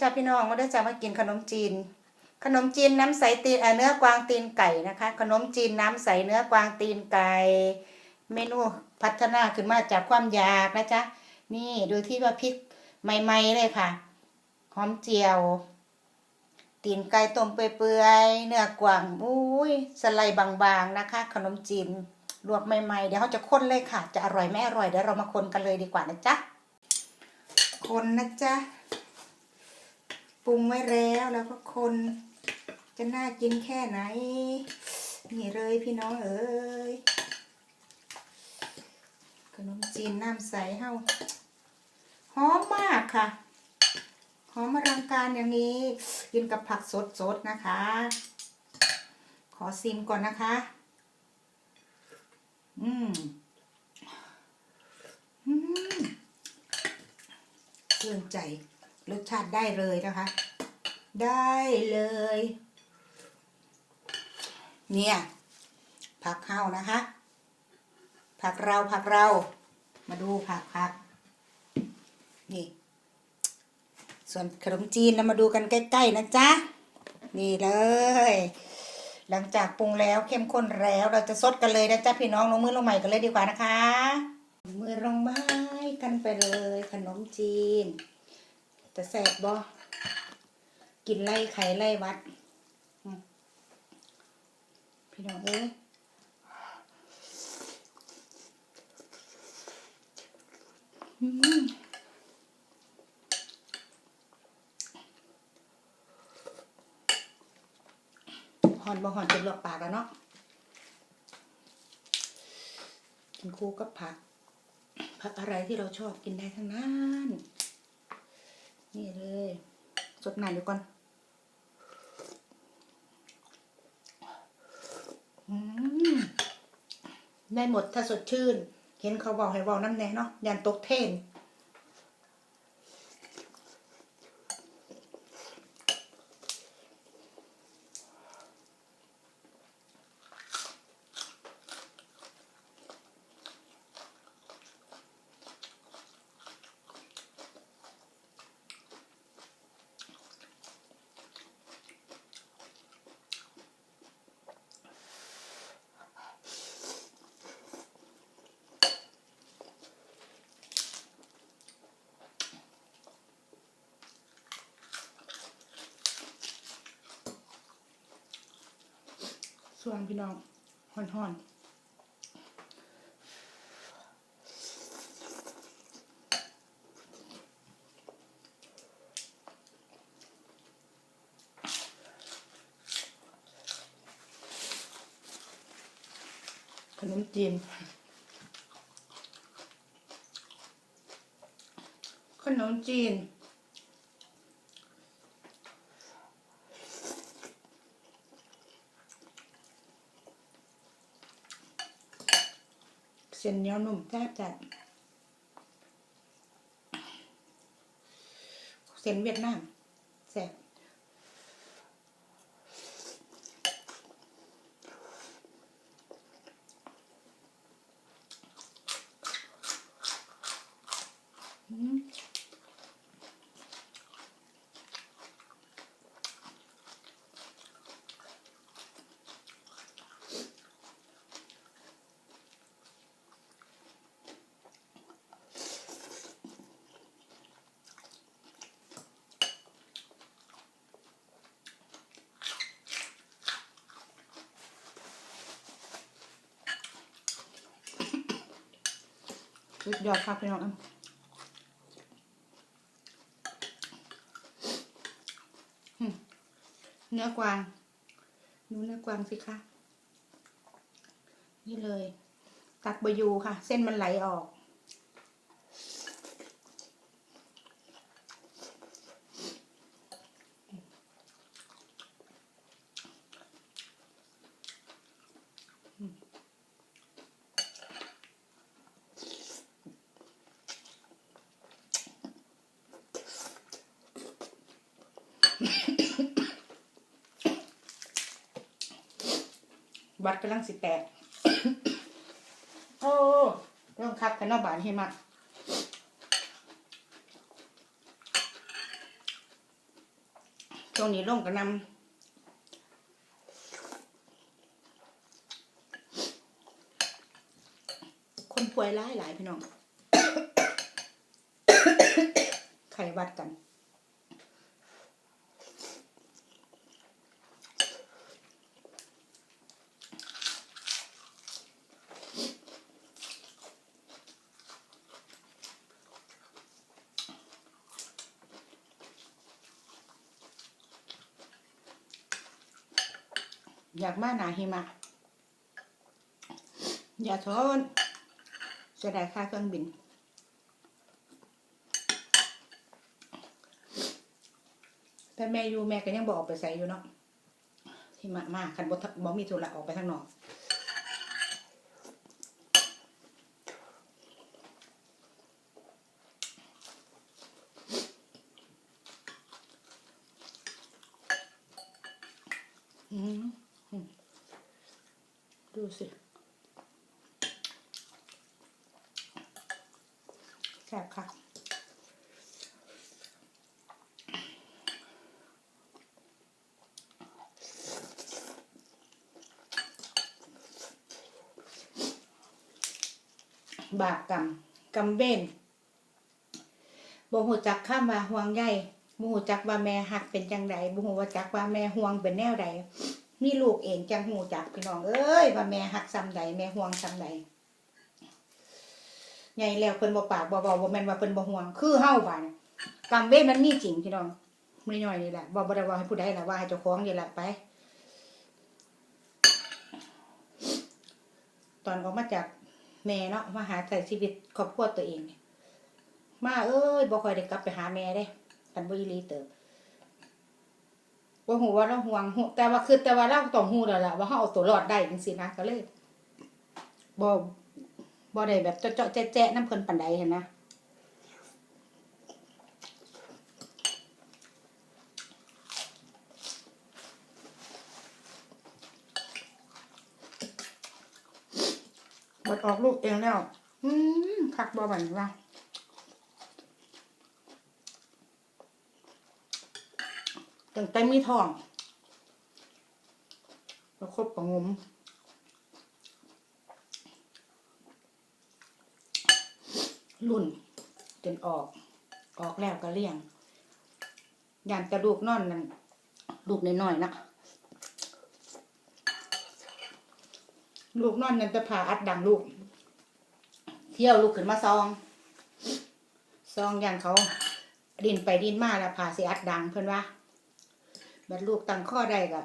จ้าพี่น้องมาได้จะมากินขนมจีน ขนมจีนน้ำใสตีนเอ่อเนื้อกวางตีนไก่นะคะ ขนมจีนน้ำใสเนื้อกวางตีนไก่ เมนูพัฒนาขึ้นมาจากความอยากนะจ๊ะนี่ดูที่ว่าพริกใหม่ๆเลยค่ะหอมเจียว ตีนไก่ต้มเปื่อยๆเนื้อกวางอุ้ยสไลด์บางๆนะคะ ขนมจีนลวกใหม่ๆเดี๋ยวเขาจะคนเลยค่ะ จะอร่อยไม่อร่อยเดี๋ยวเรามาคนกันเลยดีกว่านะจ๊ะคนนะจ๊ะ ปรุงไว้แล้วแล้วก็คนจะน่ากินแค่ไหน นี่เลยพี่น้องเอ้ยขนมจีนน้ำใสเฮาหอมมากค่ะหอมอลังการอย่างนี้ กินกับผักสดๆนะคะ ขอซิมก่อนนะคะ อืมอืมชื่นใจ รสชาติได้เลยนะคะ ได้เลย เนี่ย ผักเข้านะคะ ผักเราผักเรา มาดูผักผักนี่ ส่วนขนมจีนเรามาดูกันใกล้ ๆ นะจ๊ะ นี่เลย หลังจากปรุงแล้วเข้มข้นแล้วเราจะซดกันเลยนะจ๊ะพี่น้องลงมือลงใหม่กันเลยดีกว่านะคะลงมือลงไม้กันไปเลยขนมจีน จะแสบบ่กินไล่ไข่ไล่วัด พี่น้องเอ้ยหอนบ่หอนจนหลวกปากแล้วเนาะกินคู่กับผัก ผักอะไรที่เราชอบกินได้ทั้งนั้น นี่เลยสดน้ำเดี๋ยวก่อนได้หมดถ้าสดชื่น เห็นเขาบอกให้บอกน้ำแน่เนาะยันตกเทน ส่วนพี่น้องห่อนห่อนขนมจีน ขนมจีน ส้นเหนียวนุ่มแซ่บจัดเส้นเวียดนามแซ่บอืมสุด ยอดครับพี่น้องเนื้อกวางดูเนื้อกวางสิคะ นี่เลย ตักบอยูค่ะ เส้นมันไหลออก วั ดกำลังสิแตก โอ้เรื่องคักกันนอกบานให้มากช่วงนี้ลงกระนำคนป่วยหลายหลายพี่น้อง ไขวัดกัน มาหนาหิมะ อย่าทนเสียดายค่าเครื่องบิน แต่แม่อยู่แม่ก็ยังบอกออกไปใส่อยู่เนาะหิมะมากคันบ่บ่มีธุระออกไปข้างนอกอืมอืม ดูสิแซ่บค่ะ บาปกรรมกรรมเว้นบ่ฮู้จักคำว่าห่วงใยบ่ฮู้จักว่าแม่ฮักเป็นจังใดบ่ฮู้ว่าจักว่าแม่ห่วงเป็นแนวใด มีลูกเองจังฮู้จักพี่น้องเอ้ยว่าแม่ฮักซ้ำใดแม่ห่วงซ้ำใดใหญ่แล้วเพิ่นบ่ปากบ่เว้าบ่แม่นว่าเพิ่นบ่ห่วง คือเฮาบาดนี้กรรมเวรมันมีจริงพี่น้องมื้อน้อยนี่แหละบ่บ่ได้ว่าให้ผู้ใดล่ะว่าให้เจ้าของนี่แหละไป ตอนออกมาจากแม่เนาะมาหาใช้ชีวิตครอบครัวตัวเอง มาเอ้ยบ่ค่อยได้กลับไปหาแม่เด้กันบ่อีหลีเติบ บ่ฮู้ว่าเราห่วงฮู้แต่ว่าคือแต่ว่าเราต้องฮู้แล้วล่ะว่าเฮาเอาตัวรอดได้จังซี่นะก็เลยบ่บ่ได้แบบเจาะแจ๊ะๆนำเพลินปานใดเหันนะบดออกลูกเองแล้ว อืมคักบ่บันว่า ตั้งแต่มีท้องแล้วครบประงมรุ่น จนออก ออกแล้วก็เลี้ยงยานกระดูกนอนนั่นลูกน้อยๆนะลูกนอนนั่นจะผ่าอัดดังลูก เที่ยวลูกขึ้นมาซอง ซองยานเขาดินไปดินมาแล้วผ่าสิอัดดังเพิ่อนว่า บัดลูกตั้งข้อได้ก็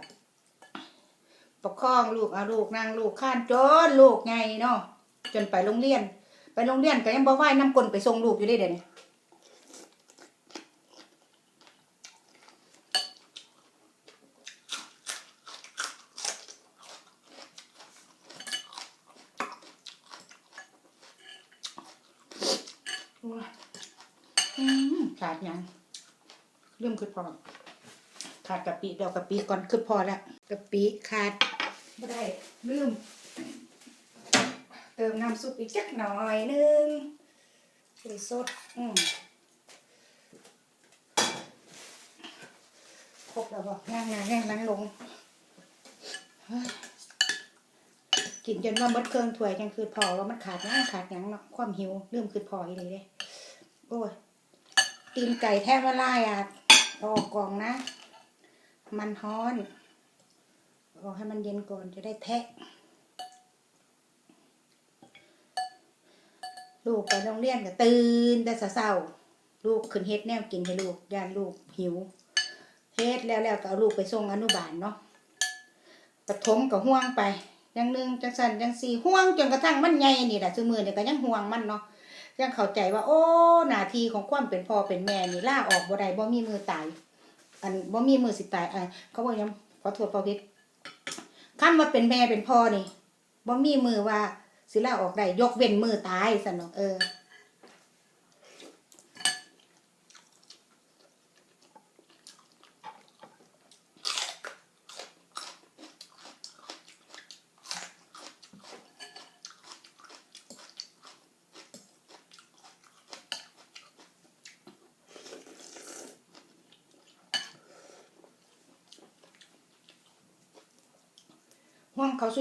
ประคองลูกเอาลูกนั่งลูกข้านจนลูกไงเนาะจนไปโรงเรียน ไปโรงเรียนก็ยังบ่ไหวน้ำกลนไปส่งลูกอยู่ได้เดี๋ยวนี้โอ้ยอืมขาดยังเริ่มคือพอ ขาดกะปิเดี๋ยวกะปิก่อนคือพอแล้วกะปิขาดไม่ได้ลืม เติมน้ำซุปอีกจักหน่อยนึงเลยสดอืมครบแล้วบอกง่ายง่ายง่ายนั่งลงกินจนว่าหมดเครื่องถ้วยจังคือพอว่ามันขาดหยังขาดยังเนาะความหิวเริ่มคือพออีเลยเด้โอ้ยตีนไก่แทบละลายอะเอาออกกล่องนะ มันฮ้อนรอให้มันเย็นก่อนจะได้แทะ ลูกไปโรงเรียนก็ตื่นแต่เช้าลูกขึ้นเฮ็ดแนวกินให้ลูกย่านลูกหิวเฮ็ดแล้วแล้วก็เอาลูกไปส่งอนุบาลเนาะปฐมก็ห่วงไปอยังหนึ่งจังสันจังสี่ห่วงจนกระทั่งมันใหญ่นี่แหละซุมือเนี่ยก็ยังห่วงมันเนาะยังเข้าใจว่า โอ้หน้าที่ของความเป็นพ่อเป็นแม่นี่ล่าออกบ่ได้บ่มีมือตาย อันบ่มีมือสิตายอะเขาบอกยังขอโทษพ่อพิษคำว่าเป็นแม่เป็นพ่อนี่บ่มีมือว่าสิลาออกได้ยกเว้นมือตายสนองเออ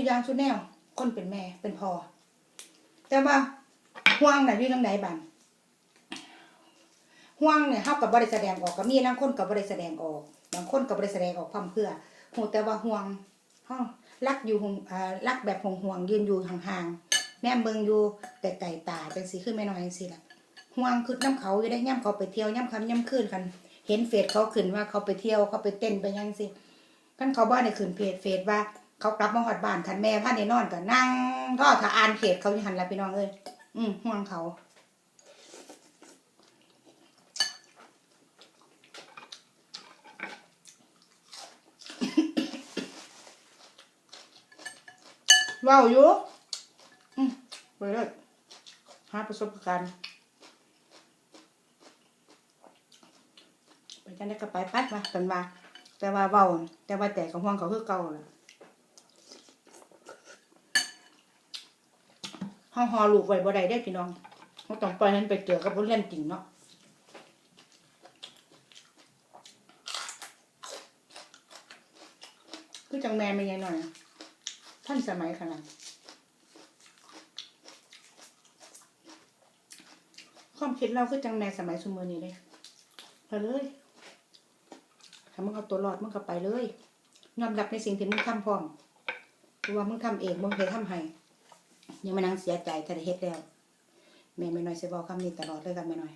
สุอยางสุแนวคนเป็นแม่เป็นพ่อแต่ว่าห่วงน่ะอยู่ทางไหนบ้างห่วงเนี่ยเฮากับบริแสดงออกก็มีบางคนกับบริแสดงออกบางคนกับบริแสดงออกพร่ำเพื่อหูแต่ว่าห่วงเฮารักอยู่ห่วงรักแบบห่วงห่วงยืนอยู่ห่างๆแนมเบิงอยู่แต่ไก่ตาจังซี่คือแม่น้อยจังซี่ล่ะห่วงคือน้ำเขาอยู่ได้ย่ํเขาไปเที่ยวย่ํค่ำย่ํคืนกัน เห็นเฟซเขาขึ้นว่าเขาไปเที่ยวเขาไปเต้นไปยังสิกันเขาบ้านในขึ้นเพจเฟซว่า เขากลับมาหอดบ้านคันแม่พันในนอนก็นั่งท่อถ้าอ่านเพจเขาหันละพี่น้องเอ้ยอืมห่วงเขาเว้าอยู่อืมไปเลยหาประสบการณ์ไปจังได้ก็ไปปัดมากันว่าแต่ว่าเว้าแต่ว่าแต่กับห่วงเขาคือเก่าล่ะ ห้องหอลูกไว้บ่ได้ได้พี่น้องเขาต้องปล่อยมันไปเจอกับเรื่องจริงเนาะคือจังแม่ไม่ยังหน่อย ท่านสมัยขนาดความคิดเราคือจังแม่สมัยสมือนี้เลยไปเลยถ้ามึงเอาตัวรอดมึงก็ไปเลยยอมรับในสิ่งที่มึงทำพร้อมเพราะว่ามึงทำเองมึงเคยทำให้ ยังมานั่งเสียใจถ้าได้เฮ็ดแล้วแม่ไม่น้อยสิบอกคำนี้ตลอดเลยกันแม่น้อย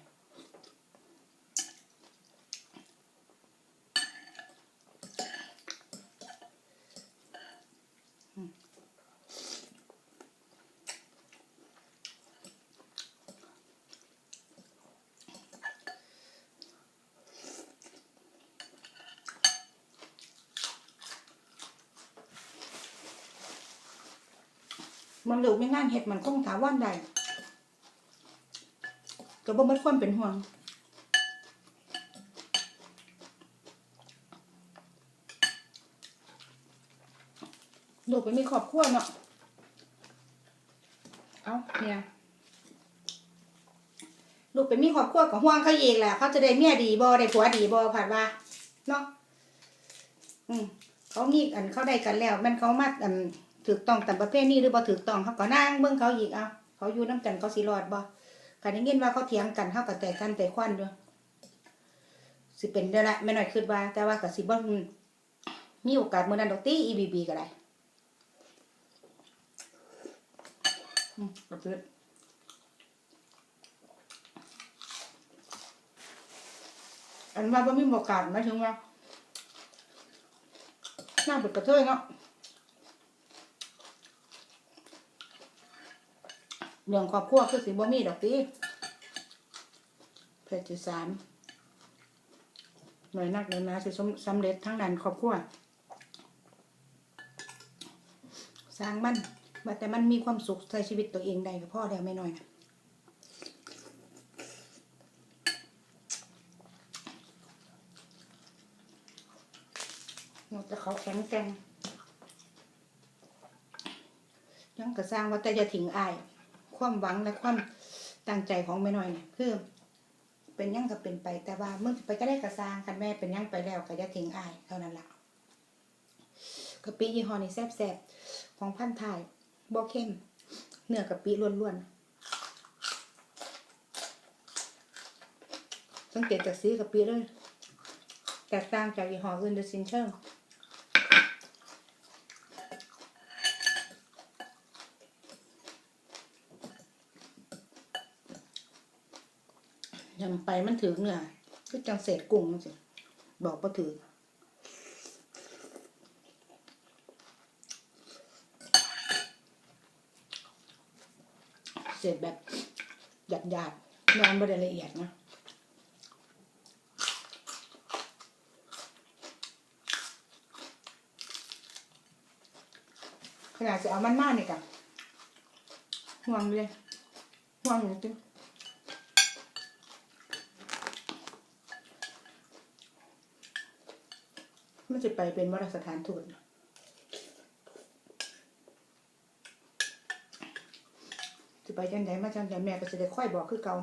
มันเหลือไม่งานเห็ดมันคงถาว่านใดก็บ่หมดความเป็นห่วงลูกไปมีครอบครัวเนาะ เอาเนี่ยลูกไปมีครอบครัวกับห่วงเขาเองแหละเขาจะได้เมียดีบ่ได้ผัวดีบ่ผ่านว่าเนาะอืมเขามีอันเขาได้กันแล้วแมันเขามาอัน ถูกต้องตามประเภทนี้หรือบ่ถูกต้องเขาก็นั่งเบิ่งเขาอีกเอาเขาอยู่น้ำกันเขาสิรอดบ่กันได้ยินว่าเขาเถียงกันเขาก็แต่กันแต่ควันอยู่สิเป็นได้ละแม่น้อยคิดว่า แต่ว่าก็สิบ่มีโอกาสเมื้อนั้นดอกตี้ EBB ก็ได้อืมก็คืออันว่าบ่มีโอกาสหมายถึงว่าน่าเป็นกระเทยเนาะ เรื่องครอบครัวคือสิบ่มีดอกติเพศที่สามหน่วยนักหน่วยนาสิสำเร็จทั้งด้านครอบครัวสร้างมันแต่มันมีความสุขใช้ชีวิตตัวเองได้ก็พอแล้วไม่น้อยนะแต่เขาแข็งแกร่งยังก็สร้างว่าแต่จะทิ้งอาย ความหวังและความตั้งใจของแม่น้อยเนี่ยคือเป็นยังก็เป็นไป แต่ว่าเมึงไปก็ได้กระซางคันแม่เป็นยังไปแล้วก็จะทิ้งอายเท่านั้นละกะปิยี่ห้อนี้แซ่บๆของพันธุ์ไทยบ่เข้มเนื้อกะปิล้วนๆสังเกตจากสีกะปิเลยแตกต่างจากยี่ห้ออื่นโดยสิ้นเชิง ยั งไปมันถือเนื้อคือจังเศษกุ้งสิบอกว่าถือเศษแบบหยาบหยาบๆนอนไม่ได้ละเอียดนะขนาดจะเอามันมากนี่กับห่วงเลยห่วงอยู่ตึง มัน จะไปเป็นวารสถานทูตจะไปจังไดมาจังไดแม่ก็จะได้ค่อยบอกคือเก่า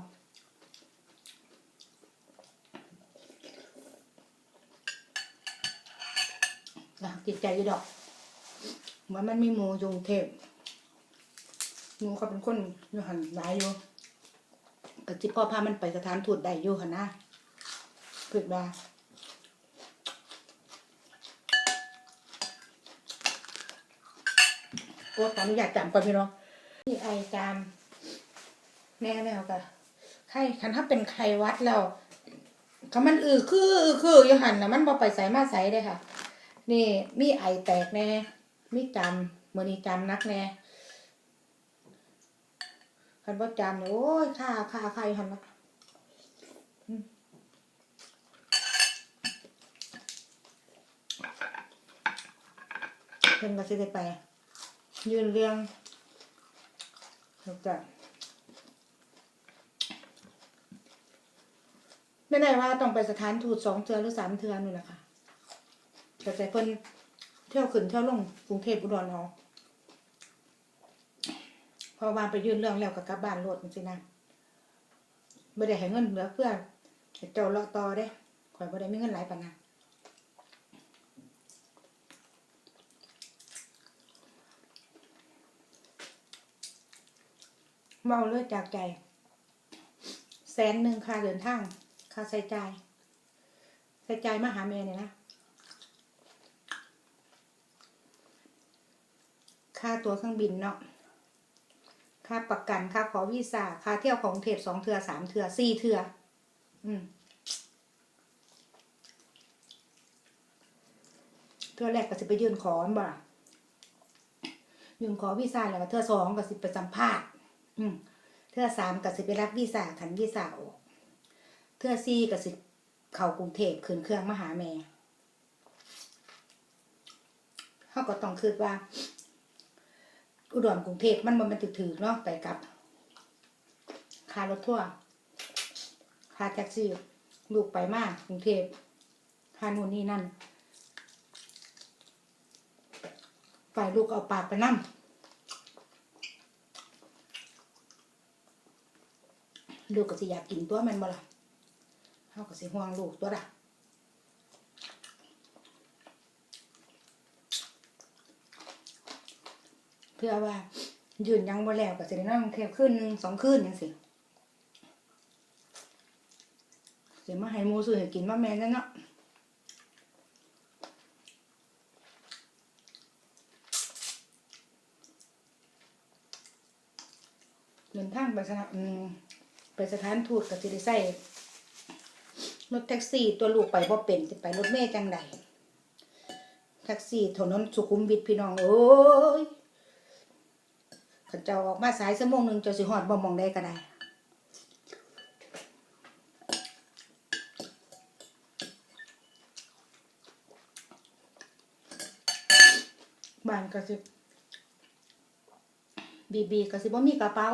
นะติดใจอยู่ดอกว่ามันมีหมูยุงเทพหมูเขาเป็นคนอยู่หันหลายอยู่ก็จิพ่อพามันไปสถานทูตได้อยู่หันนะเกิดมา โอ้ตอนนี้อยากจำก่อนพี่น้องนี่ไอจามแน่แล้วก็ไข้คันถ้าเป็นไข้วัดแล้วคันมันอือคืออือ คือยูหันนะมันบ่ไปใส่มาใส่ได้ค่ะ นี่มีไอแตกแน่มีจำเมือนี้จำนักแน่คันว่าจำเนี่ยโอ้ยค่าค่าใครหันนะเพิ่นก็สิได้ไป ยืนเรื่องแล้วก็ไม่ได้ว่าต้องไปสถานทูตสองเทือหรือสามเทือนี่แหละคะแต่ใจเพิ่นเที่ยวขึ้นเที่ยวลงกรุงเทพอุดรเอาพอวานไปยื่นเรื่องแล้วก็กลับบ้านโลดจริงๆนะไม่ได้ให้เงินเหลือเพื่อเจ้าเลาะต่อเด้ข่อยไม่ได้มีเงินหลายปานนั้น เมาเลือดจากใจ แสนหนึ่งค่าเดินทาง ค่าใช้จ่ายใช้จ่ายมาหาแม่เนี่ยนะ ค่าตัวเครื่องบินเนาะ ค่าประกัน ค่าขอวีซ่า ค่าเที่ยวของเทศสองเทือสามเทือสี่เทืออืมเทือแรกก็สิไปยื่นขอบ่่ะยื่นขอวีซ่าแล้วก็เทือสองก็สิไปสัมภาษณ์ อืมเทือสามก็สิไปรับวีซ่าขันวีซ่าออกเทือสี่ก็สิเข้ากรุงเทพขึ้นเครื่องมาหาแม่เขาก็ต้องคิดว่า อุดรกรุงเทพมันบ่แมันถือๆเนาะไปกับค่ารถทั่วร์ค่าแท็กซี่ลูกไปมากกรุงเทพค่านู่นนี่นั่นฝ่ายลูกเอาปากไปนั่ ลูกก็สิอยากกินตัวแมันบ่ล่ะเขาก็สิห่วงลูกตัวละเพื่อว่ายืนยังบ่แล้วก็จะได้นอนแค่คืนหนึงสองคืนจังซี่สิมาให้หมูซื้อให้กินมาแม่นแล้วเนาะเดินทางไปสถานอืม สถานทูตก็สิได้ใช้รถแท็กซี่ตัวลูกไปบ่เป็นสิไปรถเมล์จังใดแท็กซี่ถนนสุขุมวิทพี่น้องโอ้ยเขาเจ้าออกมาสายชั่วโมงหนึ่งเจ้าสิฮอดบ่มองได้ก็ได้บ้านก็สิบีบีก็สิบ่มีกระเป๋า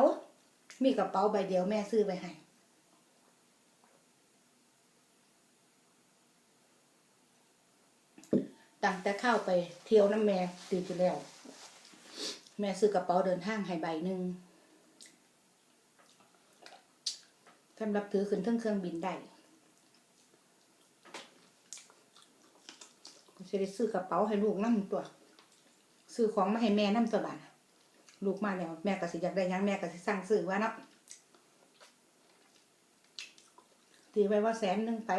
มีกระเป๋าใบเดียวแม่ซื้อไปให้ตั้งแต่เข้าไปเที่ยวน้ำแม่ตีที่แล้ว แม่ซื้อกระเป๋าเดินทางให้ใบหนึ่งสำหรับถือขึ้นเทั้งเครื่องบินได้จะได้ซื้อกระเป๋าให้ลูกนั่งตัว ซื้อของมาให้แม่นั่ตัวบาน ลูกมาแล้วแม่ก็สิอยากได้ยังแม่ก็สิสั่งซื้อว่าเนาะตีไว้ว่าแสนหนึ่งไป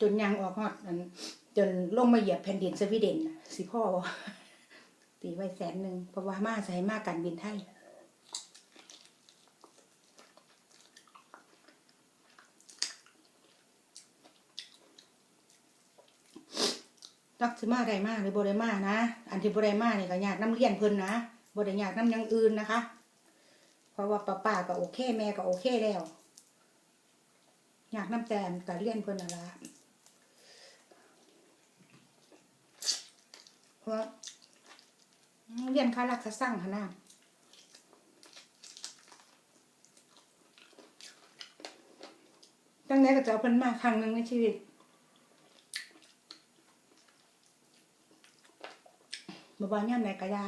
จนยังออกฮอดอันจนลงมาเหยียบแผ่นดินสวีเดนนะสิพ่อตีไว้แสนหนึ่งเพราะว่ามาใส่มาการบินไทยรักสิมาได้มาหรือบ่ได้มานะ อันที่บ่ได้มาเนี่ยก็ยากน้ำเลี้ยนเพิ่นนะ บ่ได้ยากน้ำอยังอื่นนะคะ เพราะว่าป้าป้าก็โอเค แม่ก็โอเคแล้ว อยากน้ำแจนก็เลี้ยนเพิ่นน่ะละเพราะเลี้ยนค่ารักษาสร้างหนนะตั้งแต่ก็จะเอาเพิ่นมาครั้งหนึ่งในชีวิตบ่บ่ย่ามไหนกะยา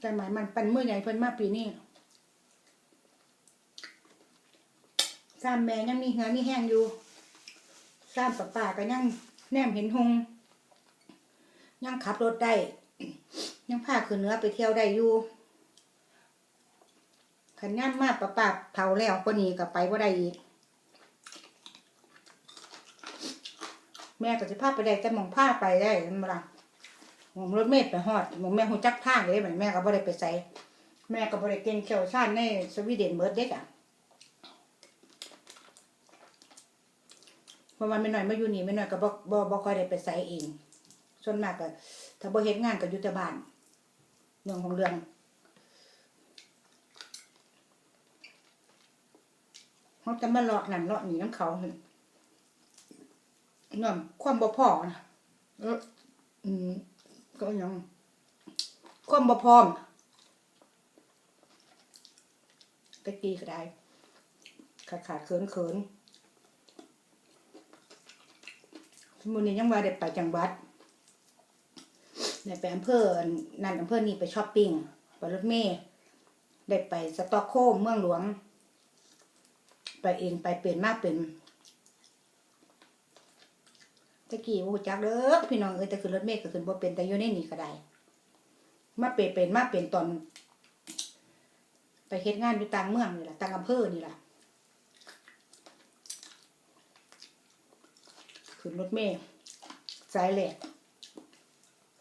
แต่หมายมันปันเมื่อใหญ่เพิ่นมาปีนี้ซ้ำแม่ยังมีเหือมีแห้งอยู่ซ่านป้าป้าก็ยังแนมเห็นหงยังขับรถได้ ยังพาขึ้นเนื้อไปเที่ยวได้อยู่ขันย่านมากป้าป้าเท่าแล้วกว่านี้ก็ไปว่าได้อีก แม่ก็จะพาไปได้แต่มองผ้าไปได้นั่นละ หมองรถเมล์ไปฮอดหมองแม่หูจักทางเลยเหมือนแม่ก็บ่ได้ไปใส่แม่ก็บ่ได้เก่งเชี่ยวชาญในสวีเดนเบิร์ดเด็กอะเพราะว่าไม่หน้อยมาอยู่นี่ไม่หน้อยก็บ่บ่บ่ค่อยได้ไปใส่เอง ส่วนมากก็ถ้าบ่เฮ็ดงานก็อยู่แต่บ้านเรื่องของเรื่องเขาจะมาเลาะนั่นเลาะนี่น้ำเขาหั่นเงื่อนความบ่พอนะอืม ก็ยังความบ่พร้อมตะกี้ก็ได้ ขาดขาดเขินเขินมื้อนี้ยังว่าได้ไปจังหวัดได้ไปอำเภอนั่นอำเภอนี้ไปช้อปปิ้งไปรถเมล์ได้ไปสต็อกโฮล์มเมืองหลวง ไปเองไปเป็นมากเป็น ตะกี้โอ้จักเด้อพี่น้องเอ้ยแต่ขึ้นรถเมล์ก็ขึ้นบ่เป็นแต่อยู่ในนี่ก็ได้ มาเป็นเป็นมาเป็นตอน ไปเฮ็ดงานอยู่ต่างเมืองนี่ล่ะต่างอำเภอนี่ล่ะขึ้นรถเมล์สายแหลก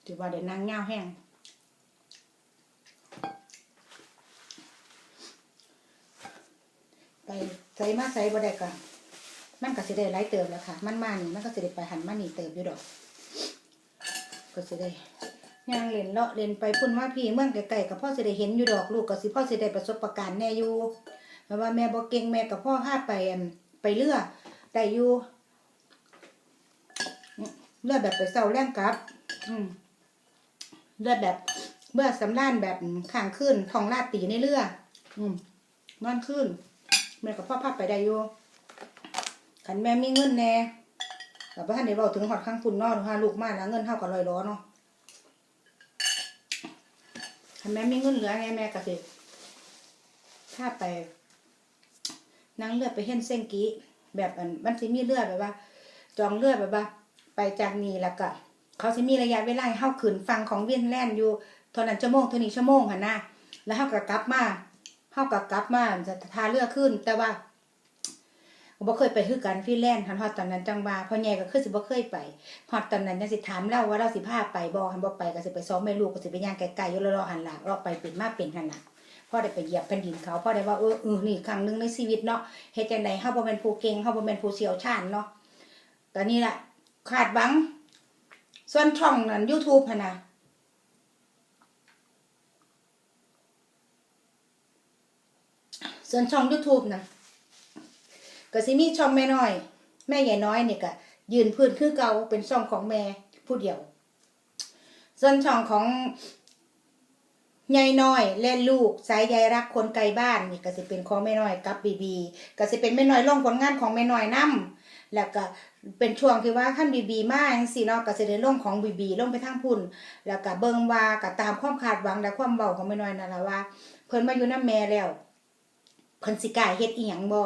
ถือว่าได้นั่งยาแห้งไปใส่มาใส่บ่ได้ก็ มันก็สิได้หลายเติมแล้วค่ะ มันมานี่มันก็สิได้ไปหันมานี่เติมอยู่ดอก ก็สิได้ย่างเล่นเลาะเล่นไปพุ่นมาพี่เมื่องไกลๆกับพ่อสิได้เห็นอยู่ดอกลูกก็สิพ่อสิได้ประสบการณ์แน่อยู่เพราะว่าแม่บ่เก่งแม่กับพ่อพาไปไปเรือได้อยู่เรือแบบไปเศร้าแรงกลับ อืมเรือดแบบเมื่อสำรานแบบข้างขึ้นท้องลาดตีในเรืออืมนอนขึ้นแม่กับพ่อพาไปได้อยู่ ขันแม่มีเงินแน่แต่พ่อท่านได้บอกถึงหอดข้างคุณนอฮะลูกมาแล้วเงินเท่ากับลอยล้อเนาะขันแม่มีเงินเหลือไงแม่ก็สิถ้าไปนั่งเลือดไปเห็นเส้นกี้แบบอันมันสิมีเลือดแบบว่า จองเลือดแบบว่า ไปจากนี่แล้วก็เขาสิมีระยะเวลาให้าขึ้นฟังของเวียนแล่นอยู่เท่านั้นชั่วโมงเท่านี้ชั่วโมงหั่นนะแล้วเฮาก็กลับมาเฮาก็กลับมาจะทาเลือดขึ้น แต่ว่า บ่เคยไปคือกันฟรีแลนซ์หันฮอดตอนนั้นจังว่าพ่อใหญ่ก็คือสิบ่เคยไปฮอดตอนนั้นจังสิถามเราว่าเราสิพาไปบ่หันบ่ไปก็สิไปซ้อมแม่ลูกก็สิไปย่างไกลๆอยู่รอหันหล่ะรอไปเป็นมาเป็นหั่นน่ะพ่อได้ไปเหยียบแผ่นดินเขาพ่อได้ว่าเออเออนี่ครั้งหนึ่งในชีวิตเนาะเฮ็ดจังไดเฮาบ่แม่นผู้เก่งเฮาบ่แม่นผู้เชี่ยวชาญเนาะก็นี่ล่ะคาดหวัง ส่วนช่องนั้น YouTube หั่นน่ะส่วนช่อง YouTube น่ะ ก็สิมีช่องแม่น้อย แม่ใหญ่น้อยนี่ก็ยืนพื้นคือเก่าเป็นช่องของแม่ผู้เดียว ส่วนช่องของใหญ่น้อยและลูกสายใยรักคนไกลบ้านนี่ก็สิเป็นของแม่น้อยกับบีบีก็สิเป็นแม่น้อยลงผลงานของแม่น้อยนํแล้วก็เป็นช่วงที่ว่าขั้นบีบีมาจังซี่เนาะก็สิได้ลงของบีบีลงไปทางพุ่น แล้วก็เบิ่งว่าก็ตามความคาดหวังและความเว้าของแม่น้อยนั่นละว่า เพิ่นมาอยู่นำแม่แล้วเพิ่นสิกล้าเฮ็ดอีหยังบ่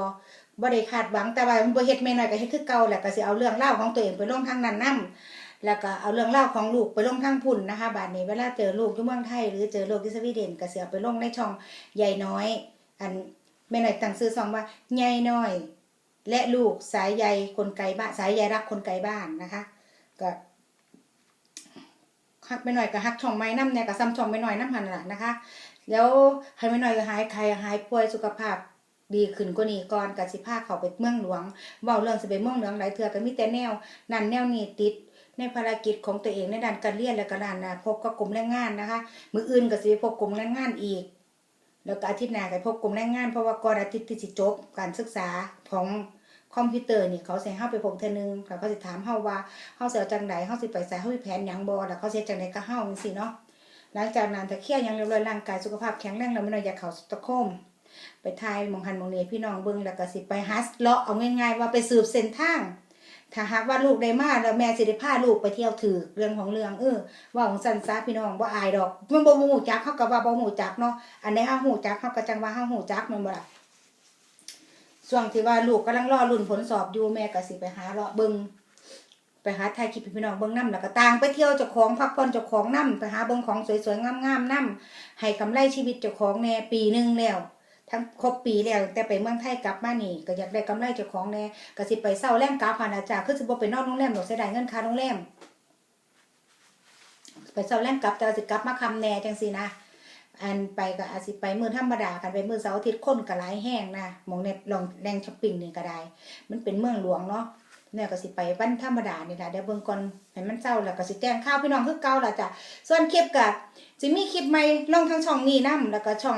บ่ได้คาดหวังแต่ว่าบ่เฮ็ดแม่น้อยก็เฮ็ดคือเก่าแหละก็สิเอาเรื่องราวของตัวเองไปลงทางนั้นนํแล้วก็เอาเรื่องราวของลูกไปลงทางพุ่นนะคะบัดนี้เวลาเจอลูกอยู่เมืองไทยหรือเจอลูกที่สวีเดนก็สิเอาไปลงในช่องใหญ่น้อย อันแม่น้อยตั้งชื่อช่องว่าใหญ่น้อย และลูกสายใยคนไกลบ้านสายใยรักคนไกลบ้านนะคะ ก็ฮักแม่น้อยก็ฮักช่องไม้น้ำเนี่ยก็ซ้ำช่องแม่น้อยน้ำหันละนะคะ แล้วให้แม่น้อยก็หายใครหายป่วยสุขภาพ ดีขึ้นกว่านี้ก่อนกับสิพาเขาไปเมืองหลวงเว้าเรื่องสิไปเมืองหลวงหลายเทื่อก็มีแต่แนวนั่นแนวนี้ติดในภารกิจของตัวเองในด้านการเรียนและก็ด้านนะพบกับกลุ่มแรงงานนะคะ มืออื่นก็สิไปพบกลุ่มแรงงานอีก แล้วก็อาทิตย์หน้าก็พบกลุ่มแรงงานเพราะว่าก่อนอาทิตย์ที่สิจบการศึกษาของคอมพิวเตอร์นี่เขาสิให้าไปพบเทนึงแล้วเขาสิถามเฮาว่าเฮาสิเอาจังไดเฮาสิไปไสเฮามีแผนหยังบ่แล้วเขาเฮ็ดจังไดกับเฮาจังซี่เนาะหลังจากนั้นถ้าเคลียร์หยังเรียบร้อยร่างกายสุขภาพแข็งแรงแล้วม่น้อยอยากเข้าสตอกโฮม ไปทายมองหันมองเนี้พี่น้องเบิ่งแล้วก็สิไปฮัสเลาะเอาง่ายๆว่าไปสืบเส้นทางถ้าหากว่าลูกได้มาแล้วแม่สิได้พาลูกไปเที่ยวถือเรื่องของเรื่องเออว่าของสันซาพี่น้องบ่าอายดอกมันบ่ฮู้จักเฮาก็ว่าบ่ฮู้จักเนาะอันใดเฮาฮู้จักเฮาก็จังว่าเฮาฮู้จักม่นบ่ละส่วงที่ว่าลูกกำลังรอรุ่นผลสอบอยู่แม่ก็สิไปหาเลาะเบิ่งไปหาถ่ายคลิปพี่น้องเบิ่งนํแล้วก็ต่างไปเที่ยวเจ้าของพักผ่อนเจ้าของนํไปหาเบิ่งของสวยๆงามๆนํให้กำไรชีวิตเจ้าของแน่ปีหนึ่งแล้ว ทั้งครบปีแล้วแต่ไปเมืองไทยกลับมานี่ก็อยากได้กำไรเจ้าของแน่ก็สิไปเศร้าแรงกาพานาจาคือสิบ่ไปนอนโรงแรมดอกเสียดายเงินค่าโรงแรมไปเศร้าแรงกลับแต่ว่าสิกลับมาคำแน่จังซี่นะอันไปก็อาจสิไปมือธรรมดากันไปมือเสาร์อาทิตย์คนก็หลายแห้งนะมองในลองแรงช้อปปิ้งนี่ก็ได้ มันเป็นเมืองหลวงเนาะเนี่ยก็สิไปวันธรรมดานี่ล่ะเดี๋ยวเบิ่งก่อนให้มันเศร้าแล้วก็สิแจ้งข่าวพี่น้องคือเก่าล่ะจ้ะส่วนคลิปก็สิมีคลิปใหม่ลงทั้งช่องนี้นํแล้วก็ช่อง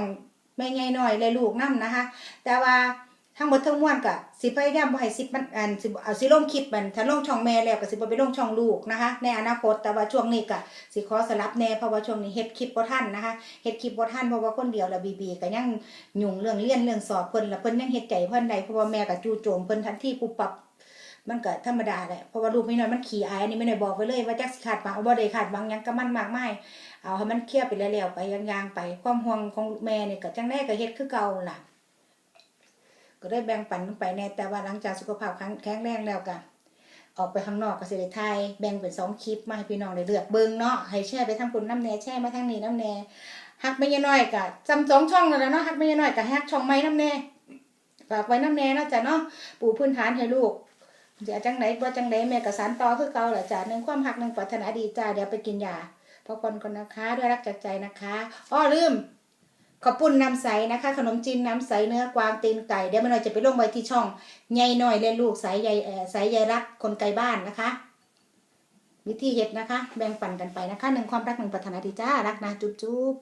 แม่ใหญ่น้อยและลูกนํนะคะ แต่ว่าทั้งหมดทั้งมวลก็สิพยายามบ่ให้สิมันอันสิเอาสิลงคลิปมันถ้าลงช่องแม่แล้วก็สิบ่ไปลงช่องลูกนะคะ ในอนาคตแต่ว่าช่วงนี้ก็สิขอสลับแน่เพราะว่าช่วงนี้เฮ็ดคลิปบ่ทันนะคะเฮ็ดคลิปบ่ทันเพราะว่าคนเดียวล้วบีบีก็ยังยุ่งเรื่องเรียนเรื่องสอบเพิ่นล้วเพิ่นยังเฮ็ดใจเพิ่นได้เพราะว่าแม่ก็จู่โจมเพิ่นทันทีปุ๊บปับ มันก็ธรรมดาแหละเพราะว่าลูกไม่น้อยมันขี้อายอันนี้ไม่ได้บอกไว้เลย ว่าจักสิขาดบางบ่ได้ขาดบางยังก็มันมากมายเอาให้มันเคลียร์ไปแล้วๆไปยางๆไปความห่วงของแม่เนี่ยก็จังได๋ก็เฮ็ดคือเก่าล่ะ ก็ได้แบ่งปันไปแน่แต่ว่าหลังจากสุขภาพแข็งแรงแล้วก็ออกไปข้างนอกก็สิได้ถ่ายแบ่งเป็นสองคลิปมาให้พี่น้องได้เลือกเบิ่งเนาะให้แชร์ไปทางปุ่นน้ำแน่แชร์มาทางนี้น้ำแน่ฮักไม่ยน้อยกะจำสองช่องแล้วเนาะฮักไม่ยน้อยกะฮักช่องไม้น้ำแน่ฝากไว้น้ำแน่เนาะจ้ะเนาะปูพื้นฐานให้ลูก จะจังไหนบ่จังไหนแม่กะสานต่อคือเก่าแหละจ้ะหนึ่งความหักหนึ่งปรารถนาดีจ้าเดี๋ยวไปกินยาพักผ่อนก่อนนะคะด้วยรักจากใจนะคะอ้อลืมขอบปุ่นน้ำใสนะคะ ขนมจีนน้ำใสเนื้อกวางตีนไก่เดี๋ยวม่น้อยจะไปลงไว้ที่ช่องใยน้อยเล่นลูกสายใยเอ่สายใยรักคนไกลบ้านนะคะ วิธีเฮ็ดนะคะ แบ่งปันกันไปนะคะหนึ่งความรักหนึ่งปรารถนาดีจ้ารักนะจุ๊บจุ๊บ